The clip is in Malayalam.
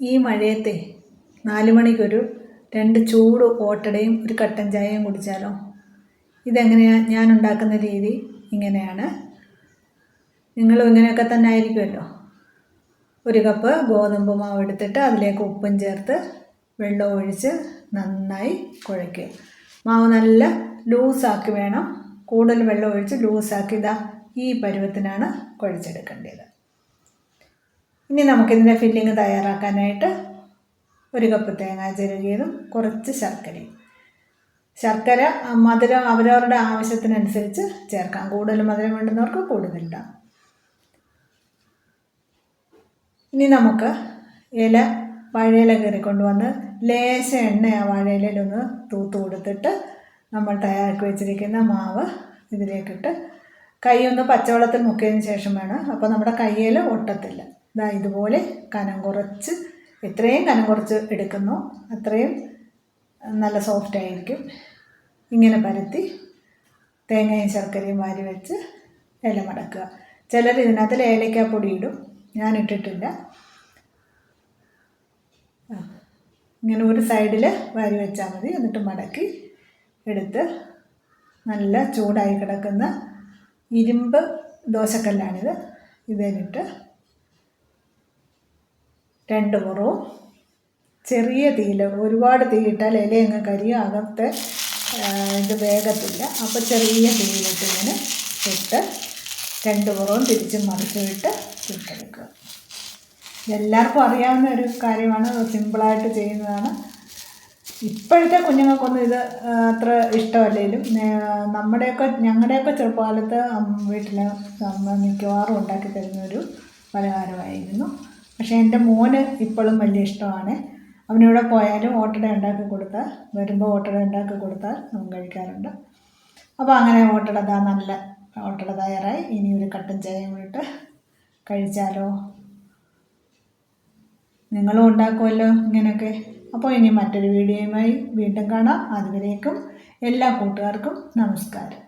ഈ മഴയത്തെ നാല് മണിക്കൊരു രണ്ട് ചൂട് ഓട്ടടയും ഒരു കട്ടൻ ചായയും കുടിച്ചാലോ? ഇതെങ്ങനെയാണ് ഞാൻ ഉണ്ടാക്കുന്ന രീതി ഇങ്ങനെയാണ്. നിങ്ങളും ഇങ്ങനെയൊക്കെ തന്നെ ആയിരിക്കുമല്ലോ. ഒരു കപ്പ് ഗോതമ്പ് മാവ് എടുത്തിട്ട് അതിലേക്ക് ഉപ്പും ചേർത്ത് വെള്ളം ഒഴിച്ച് നന്നായി കുഴയ്ക്കുക. മാവ് നല്ല ലൂസാക്കി വേണം. കൂടുതൽ വെള്ളം ഒഴിച്ച് ലൂസാക്കി ഇതാ ഈ പരുവത്തിനാണ് കുഴച്ചെടുക്കേണ്ടത്. ഇനി നമുക്കിതിന്റെ ഫില്ലിങ് തയ്യാറാക്കാനായിട്ട് ഒരു കപ്പ് തേങ്ങ ചിരകിയതും കുറച്ച് ശർക്കരയും ശർക്കര മധുരം അവരവരുടെ ആവശ്യത്തിനനുസരിച്ച് ചേർക്കാം. കൂടുതൽ മധുരം വേണ്ടുന്നവർക്ക് കൂടുതലിടാം. ഇനി നമുക്ക് ഇല വാഴയില കയറി കൊണ്ടുവന്ന് ലേശ എണ്ണ ആ വാഴയിലൊന്ന് തൂത്ത് കൊടുത്തിട്ട് നമ്മൾ തയ്യാറാക്കി വെച്ചിരിക്കുന്ന മാവ് ഇതിലേക്കിട്ട് കൈ ഒന്ന് പച്ചവെള്ളത്തിൽ മുക്കിയതിന് ശേഷം വേണം. അപ്പോൾ നമ്മുടെ കയ്യിൽ ഒട്ടത്തില്ല. ഇതാ ഇതുപോലെ കനം കുറച്ച് എത്രയും കനം കുറച്ച് എടുക്കുന്നു. അത്രയും നല്ല സോഫ്റ്റ് ആയിരിക്കും. ഇങ്ങനെ പരത്തി തേങ്ങയും ശർക്കരയും വാരി വെച്ച് ഇല മടക്കുക. ചിലർ ഇതിനകത്ത് ഏലക്കാപ്പൊടി ഇടും. ഞാൻ ഇട്ടിട്ടില്ല. ഇങ്ങനെ ഒരു സൈഡിൽ വാരി വെച്ചാൽ മതി. എന്നിട്ട് മടക്കി എടുത്ത് നല്ല ചൂടായി കിടക്കുന്ന ഇരുമ്പ് ദോശക്കല്ലാണിത്. ഇതിലിട്ട് രണ്ട് പുറവും ചെറിയ തീയിൽ ഒരുപാട് തീയിട്ടാൽ ഇല അങ്ങ് കരിയും അകത്ത് ഇത് വേഗത്തില്ല അപ്പോൾ ചെറിയ തീയിലിട്ട് ഇങ്ങനെ ഇട്ട് രണ്ട് പുറവും തിരിച്ചും മറിച്ചും ഇട്ട് ചുട്ടെടുക്കുക എല്ലാവർക്കും അറിയാവുന്ന ഒരു കാര്യമാണ് സിമ്പിളായിട്ട് ചെയ്യുന്നതാണ്. ഇപ്പോഴത്തെ കുഞ്ഞുങ്ങൾക്കൊന്നും ഇത് അത്ര ഇഷ്ടമല്ലെങ്കിലും നമ്മുടെയൊക്കെ ഞങ്ങളുടെയൊക്കെ ചെറുപ്പകാലത്ത് വീട്ടിൽ മിക്കവാറും ഉണ്ടാക്കി തരുന്നൊരു പലഹാരമായിരുന്നു. പക്ഷേ എന്റെ മോന് ഇപ്പോഴും വലിയ ഇഷ്ടമാണ്. അവനിവിടെ പോയാലും ഓട്ടട ഉണ്ടാക്കി കൊടുത്താൽ വരുമ്പോൾ ഓട്ടട ഉണ്ടാക്കി കൊടുത്താൽ അവൻ കഴിക്കാറുണ്ട്. അപ്പോൾ അങ്ങനെ ഓട്ടട നല്ല ഓട്ടട തയ്യാറായി. ഇനി ഒരു കട്ടൻ ചായയും ഇട്ട് കഴിച്ചാലോ? നിങ്ങളും ഉണ്ടാക്കുമല്ലോ ഇങ്ങനെയൊക്കെ. അപ്പോൾ ഇനി മറ്റൊരു വീഡിയോയുമായി വീണ്ടും കാണാം. അതുവരേക്കും എല്ലാ കൂട്ടുകാർക്കും നമസ്കാരം.